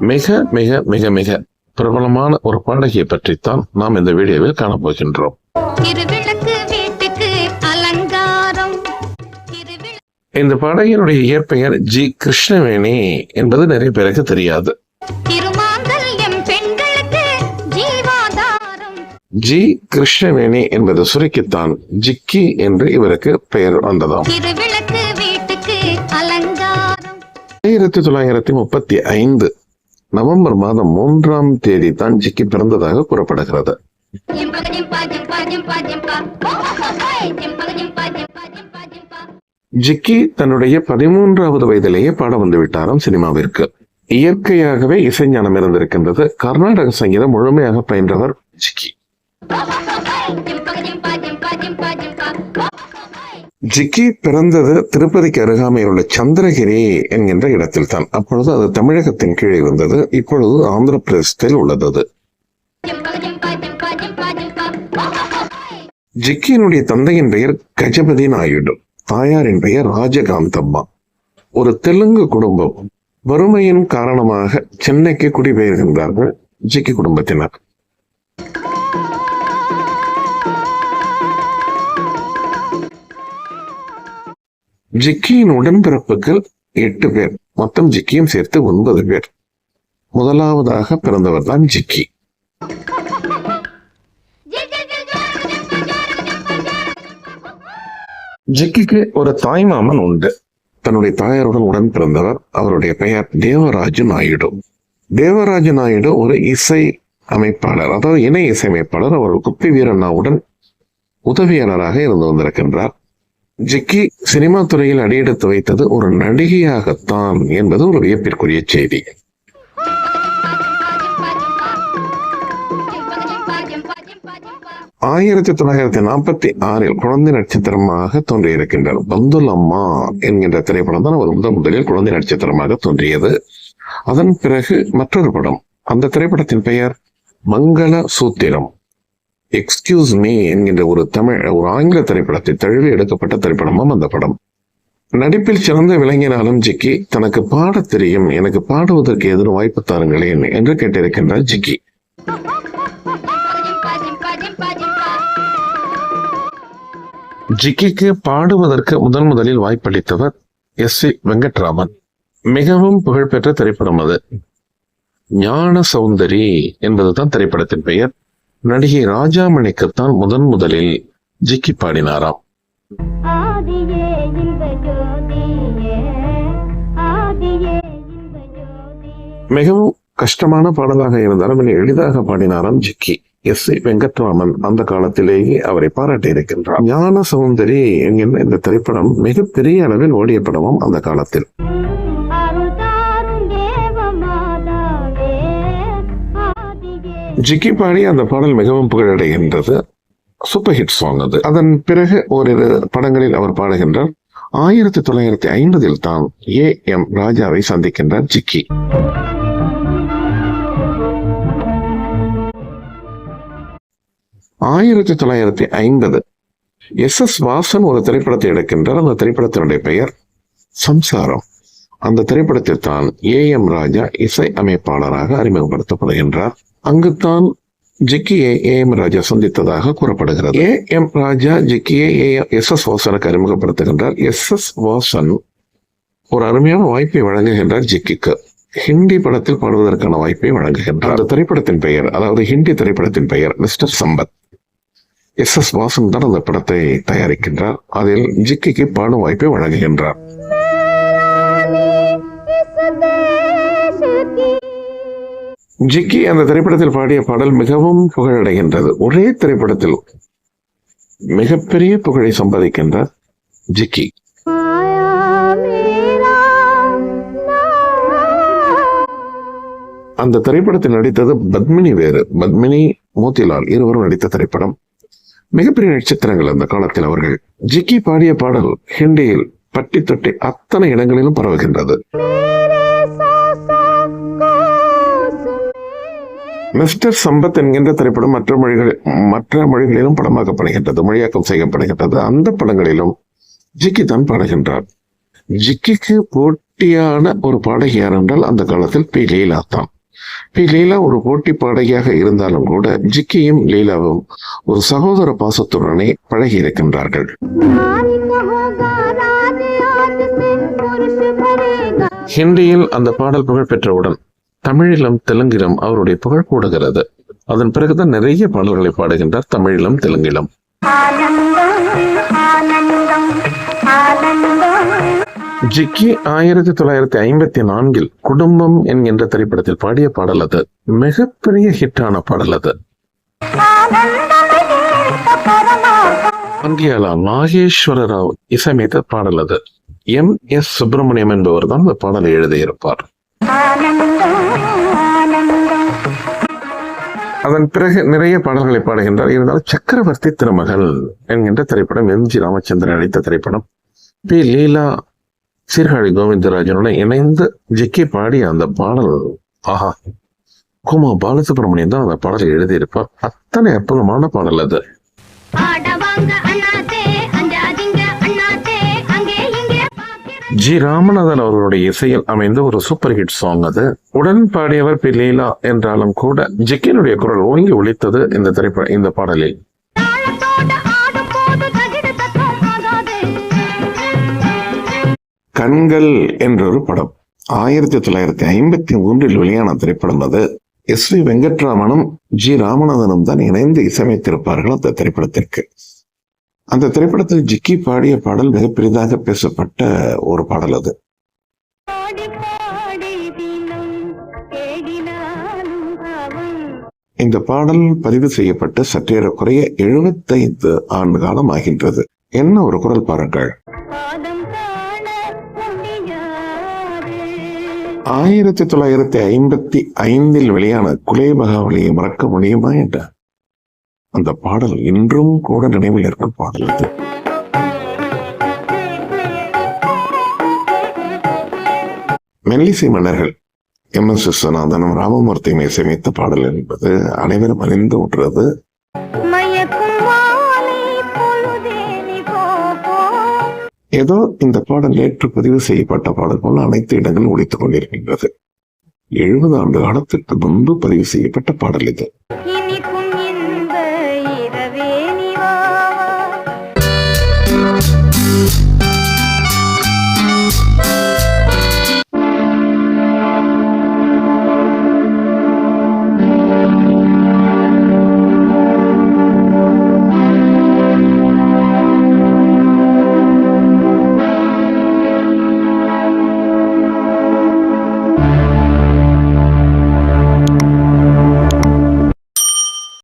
மிக மிக மிக மிக பிரபலமான ஒரு பாடகியை பற்றித்தான் நாம் இந்த வீடியோவில் காணப்போகின்றோம். இந்த பாடகியினுடைய இயற்பெயர் ஜி. கிருஷ்ணவேணி என்பது நிறைய பேருக்கு தெரியாது. ஜி. கிருஷ்ணவேணி என்பது சுருக்கித்தான். ஜிக்கி என்று இவருக்கு பெயர் வந்ததாம். ஆயிரத்தி தொள்ளாயிரத்தி முப்பத்தி ஐந்து நவம்பர் மாதம் மூன்றாம் தேதி தான் ஜிக்கி பிறந்ததாக கூறப்படுகிறது. ஜிக்கி தன்னுடைய பதிமூன்றாவது வயதிலேயே பாட வந்து விட்டாராம் சினிமாவிற்கு. இயற்கையாகவே இசைஞானம் இருந்திருக்கின்றது. கர்நாடக சங்கீதம் முழுமையாக பயின்றவர் ஜிக்கி. ஜிக்கி பிறந்தது திருப்பதிக்கு அருகாமையில் உள்ள சந்திரகிரி என்கின்ற இடத்தில் தான் அப்பொழுது அது தமிழகத்தின் கீழே வந்தது. இப்பொழுது ஆந்திர பிரதேசத்தில் உள்ளது ஜிக்கியினுடைய தந்தையின் பெயர் கஜபதி நாயுடு. தாயாரின் பெயர் ராஜகாந்தம்மா. ஒரு தெலுங்கு குடும்பம். வறுமையின் காரணமாக சென்னைக்கு குடிபெயர்கின்றார்கள் ஜிக்கி குடும்பத்தினர். ஜிக்கியின் உடன்பிறப்புகள் எட்டு பேர் மொத்தம் ஜிக்கியும் சேர்த்து ஒன்பது பேர். முதலாவதாக பிறந்தவர் தான் ஜிக்கி. ஜிக்கிக்கு ஒரு தாய்மாமன் உண்டு. தன்னுடைய தாயாருடன் உடன் பிறந்தவர் அவருடைய பெயர் தேவராஜு நாயுடு. தேவராஜு நாயுடு ஒரு இசை அமைப்பாளர் அதாவது இணை இசையமைப்பாளர் அவர் குப்பி வீரண்ணாவுடன் உதவியாளராக இருந்து வந்திருக்கின்றார். ஜிக்கி சினிமா துறையில் அடியெடுத்து வைத்தது ஒரு நடிகையாகத்தான் என்பது ஒரு வியப்பிற்குரிய செய்தி. ஆயிரத்தி தொள்ளாயிரத்தி நாற்பத்தி ஆறில் குழந்தை நட்சத்திரமாக தோன்றியிருக்கின்றார். பந்துல் அம்மா என்கின்ற திரைப்படம் தான் அவர் முதல் முதலில் குழந்தை நட்சத்திரமாக தோன்றியது. அதன் பிறகு மற்றொரு படம். அந்த திரைப்படத்தின் பெயர் மங்கள சூத்திரம். எக்ஸ்கியூஸ் மீ என்கின்ற ஒரு தமிழ் ஒரு ஆங்கில திரைப்படத்தை தழுவி எடுக்கப்பட்ட திரைப்படமும் அந்த படம். நடிப்பில் சிறந்த விளங்கினாலும் ஜிக்கி தனக்கு பாடத் தெரியும் எனக்கு பாடுவதற்கு எதிரும் வாய்ப்பு தாருங்களேன் என்று கேட்டிருக்கின்றார் ஜிக்கி. ஜிக்கிக்கு பாடுவதற்கு முதன் முதலில் வாய்ப்பளித்தவர் எஸ் சி வெங்கட்ராமன். மிகவும் புகழ்பெற்ற திரைப்படம் அது. ஞான சௌந்தரி என்பதுதான் திரைப்படத்தின் பெயர். நடிகை ராஜாமணிக்குத்தான் முதன் முதலில் ஜிக்கி பாடினாராம். மிகவும் கஷ்டமான பாடலாக இருந்தாலும் மிக எளிதாக பாடினாராம் ஜிக்கி. எஸ். சி. வெங்கட்ராமன் அந்த காலத்திலேயே அவரை பாராட்டி இருக்கின்றார். ஞான சௌந்தரி என்கின்ற இந்த திரைப்படம் மிகப்பெரிய அளவில் ஓடிய படமும் அந்த காலத்தில். ஜிக்கி பாடி அந்த பாடல் மிகவும் புகழடைகின்றது. சூப்பர் ஹிட் சாங் அது. அதன் பிறகு ஓரிரு படங்களில் அவர் பாடுகின்றார். ஆயிரத்தி தொள்ளாயிரத்தி ஐம்பதில் தான் ஏ எம் ராஜாவை சந்திக்கின்றார் ஜிக்கி. ஆயிரத்தி தொள்ளாயிரத்தி ஐம்பது. எஸ் எஸ் வாசன் ஒரு திரைப்படத்தை எடுக்கின்றார். அந்த திரைப்படத்தினுடைய பெயர் சம்சாரம். அந்த திரைப்படத்தில் தான் ஏ எம் ராஜா இசை அமைப்பாளராக அறிமுகப்படுத்தப்படுகின்றார். அங்குத்தான் ஜிக்கியை ஏ எம் ராஜா சந்தித்ததாக கூறப்படுகிறது. ஏ எம் ராஜா ஜிக்கியை எஸ் எஸ் வாசனுக்கு அறிமுகப்படுத்துகின்றார். எஸ் எஸ் வாசன் ஒரு அருமையான வாய்ப்பை வழங்குகின்றார் ஜிக்கிக்கு. ஹிந்தி படத்தில் பாடுவதற்கான வாய்ப்பை வழங்குகின்றார். அந்த திரைப்படத்தின் பெயர் அதாவது ஹிந்தி திரைப்படத்தின் பெயர் mister Sampath. S S Vasan தான் அந்த படத்தை தயாரிக்கின்றார். அதில் ஜிக்கிக்கு பாடும் வாய்ப்பை வழங்குகின்றார். ஜிக்கி அந்த திரைப்படத்தில் பாடிய பாடல் மிகவும் புகழடைகின்றது. ஒரே திரைப்படத்தில் மிகப்பெரிய புகழை சம்பாதிக்கின்றார் ஜிக்கி. அந்த திரைப்படத்தில் நடித்தது பத்மினி வேறு. பத்மினி மோத்திலால் இருவரும் நடித்த திரைப்படம். மிகப்பெரிய நட்சத்திரங்கள் அந்த காலத்தில் அவர்கள். ஜிக்கி பாடிய பாடல் ஹிந்தியில் பட்டி தொட்டி அத்தனை இடங்களிலும் பரவுகின்றது. மிஸ்டர் சம்பத் என்கின்ற திரைப்படம் மற்ற மொழிகளில் மற்ற மொழிகளிலும் படமாக்கப்படுகின்றது மொழியாக்கம் செய்யப்படுகின்றது. அந்த படங்களிலும் ஜிக்கி தான் பாடுகின்றார். ஜிக்கிக்கு போட்டியான ஒரு பாடகி யார் என்றால் அந்த காலத்தில் பி. லீலா தான். பி. லீலா ஒரு போட்டி பாடகியாக இருந்தாலும் கூட ஜிக்கியும் லீலாவும் ஒரு சகோதர பாசத்துடனே பழகி இருக்கின்றார்கள். ஹிந்தியில் அந்த பாடல் புகழ் பெற்றவுடன் தமிழிலும் தெலுங்கிலும் அவருடைய புகழ் கூடுகிறது. அதன் பிறகுதான் நிறைய பாடல்களை பாடுகின்றார் தமிழிலும் தெலுங்கிலும். ஜிக்கி ஆயிரத்தி தொள்ளாயிரத்தி ஐம்பத்தி நான்கில் குடும்பம் என்கின்ற திரைப்படத்தில் பாடிய பாடல் அது. மிகப்பெரிய ஹிட்டான பாடல் அது. ஆனந்தமே நாகேஸ்வர ராவ் இசையமைத்த பாடல் அது. எம் எஸ் சுப்பிரமணியம் என்பவர் தான் இந்த பாடலை எழுதியிருப்பார். அதன் பிறகு நிறைய பாடல்களை பாடுகின்றார். இருந்தாலும் சக்கரவர்த்தி திருமகள் என்கின்ற திரைப்படம் எம். ஜி. ராமச்சந்திரன் நடித்த திரைப்படம். பி. லீலா சீர்காழி கோவிந்தராஜனுடன் இணைந்து ஜிக்கி பாடிய அந்த பாடல் ஆஹா குமா பாலசுப்ரமணியம் தான் அந்த பாடலை எழுதியிருப்பார். அத்தனை அற்புதமான பாடல் அது. ஜி ராமநாதன் அவர்களுடைய இசையில் அமைந்த ஒரு சூப்பர் ஹிட் சாங் அது. உடன் பாடியவர் பி லீலா என்றாலும் கூட ஜிக்கினுடைய குரல் ஓங்கி ஒலித்தது இந்த திரைப்பட இந்த பாடலில். கண்கள் என்றொரு படம். ஆயிரத்தி தொள்ளாயிரத்தி ஐம்பத்தி மூன்றில் வெளியான திரைப்படம் அது. எஸ் வி வெங்கட்ராமனும் ஜி ராமநாதனும் தான் இணைந்து இசையமைத்திருப்பார்கள் அந்த திரைப்படத்திற்கு. அந்த திரைப்படத்தில் ஜிக்கி பாடிய பாடல் மிக பெரிதாக பேசப்பட்ட ஒரு பாடல் அது. இந்த பாடல் பதிவு செய்யப்பட்டு சற்றேறக்குறைய எழுபத்தைந்து ஆண்டு காலம் ஆகின்றது. என்ன ஒரு குரல் பாருங்கள். ஆயிரத்தி தொள்ளாயிரத்தி ஐம்பத்தி ஐந்தில் வெளியான குலே மகாவலியை மறக்க முடியுமா என்ற அந்த பாடல் இன்றும் கூட நினைவில் இருக்கும் பாடல் அது. மெல்லிசை மன்னர்கள் எம். எஸ். விஸ்வநாதனும் ராமமூர்த்தியும் இசையமைத்த பாடல் என்பது அனைவரும் அறிந்து போ ஏதோ இந்த பாடல் நேற்று பதிவு செய்யப்பட்ட பாடல் போல அனைத்து இடங்களும் ஒழித்துக் கொண்டிருக்கின்றது. எழுபது ஆண்டு காலத்திற்கு முன்பு பதிவு செய்யப்பட்ட பாடல் இது.